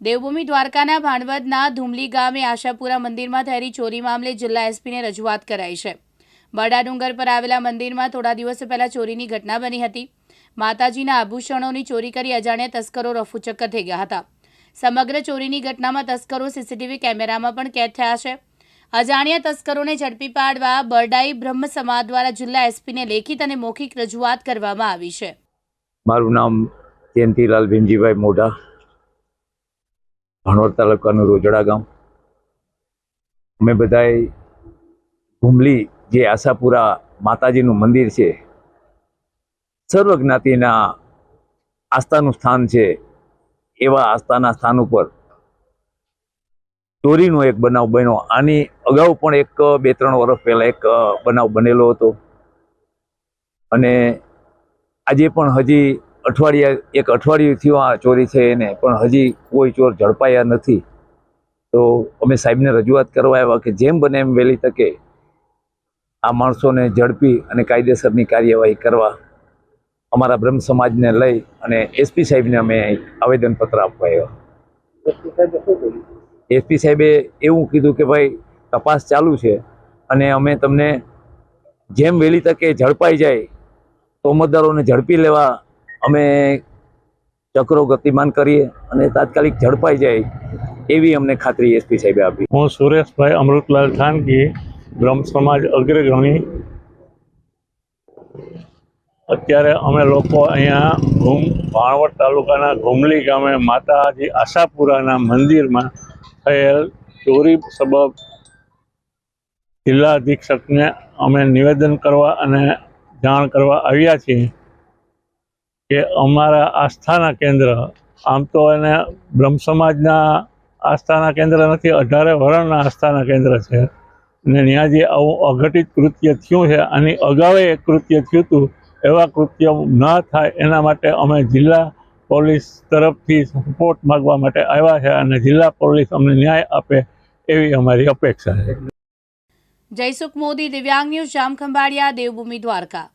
દેવભૂમિ દ્વારકાના ભાણવદના ધુમલી ગામે આશાપુરા મંદિરમાં થયેલી ચોરી મામલે જિલ્લા એસપીને રજૂઆત કરાઈ છે. બરડા ડુંગર પર આવેલા મંદિરમાં થોડા દિવસ પહેલા ચોરીની ઘટના બની હતી. માતાજીના આભૂષણોની ચોરી કરી અજાણ્યા તસ્કરો રફુચક્કર થઈ ગયા હતા. સમગ્ર ચોરીની ઘટનામાં તસ્કરો સીસીટીવી કેમેરામાં પણ કેદ થયા છે. અજાણ્યા તસ્કરોને ઝડપી પાડવા બરડાઈ બ્રહ્મ સમાજ દ્વારા જિલ્લા એસપીને લેખિત અને મૌખિક રજૂઆત કરવામાં આવી છે. મારું નામ જયંતિલાલ ભીમજીભાઈ મોઢા. ભાણવડ તાલુકાનું રોજડા ગામ. અમે બધાએ ઘુમલી જે આશાપુરા માતાજીનું મંદિર છે, સર્વ જ્ઞાતિના આસ્થાનું સ્થાન છે, એવા આસ્થાના સ્થાન ઉપર ચોરીનો એક બનાવ બન્યો. આની અગાઉ પણ એક, બે, ત્રણ વર્ષ પહેલાં એક બનાવ બનેલો હતો. અને આજે પણ હજી અઠવાડિયા એક અઠવાડિયું થયું આ ચોરી છે એને પણ હજી કોઈ ચોર ઝડપાયા નથી. તો અમે સાહેબને રજૂઆત કરવા આવ્યા કે જેમ બને એમ વહેલી તકે આ માણસોને ઝડપી અને કાયદેસરની કાર્યવાહી કરવા અમારા બ્રહ્મ સમાજને લઈ અને એસપી સાહેબને અમે આવેદનપત્ર આપવા આવ્યા. એસપી સાહેબે એવું કીધું કે ભાઈ તપાસ ચાલુ છે અને અમે તમને જેમ વહેલી તકે ઝડપાઈ જાય તો મતદારોને ઝડપી લેવા અમે ચક્રો ગતિમાન કરીએ અને તાત્કાલિક ઝડપાઈ જાય એવી અમને ખાતરી એસપી સાહેબે આપી. હું સુરેશભાઈ અમૃતલાલ ખાનગી બ્રહ્મ સમાજ અગ્રગણી. અત્યારે અમે લોકો અહીંયા ઘૂમ ભાણવડ તાલુકાના ઘુમલી ગામે માતાજી આશાપુરાના મંદિરમાં થયેલ ચોરી સબબ જિલ્લા અધિક્ષકને અમે નિવેદન કરવા અને જાણ કરવા આવ્યા છીએ. કે અમારા આસ્થાના કેન્દ્ર, આમ તો એને બ્રહ્મ સમાજના આસ્થાના કેન્દ્ર નથી, અઢારે વરણના આસ્થાના કેન્દ્ર છે. અને ત્યાં જે આવું અઘટિત કૃત્ય થયું છે, આની અગાઉ એક કૃત્ય થયું હતું, એવા કૃત્ય ન થાય એના માટે અમે જિલ્લા પોલીસ તરફથી સપોર્ટ માગવા માટે આવ્યા છે અને જિલ્લા પોલીસ અમને ન્યાય આપે એવી અમારી અપેક્ષા છે. જયસુખ મોદી, દિવ્યાંગ ન્યૂઝ, જામખંભાળિયા, દેવભૂમિ દ્વારકા.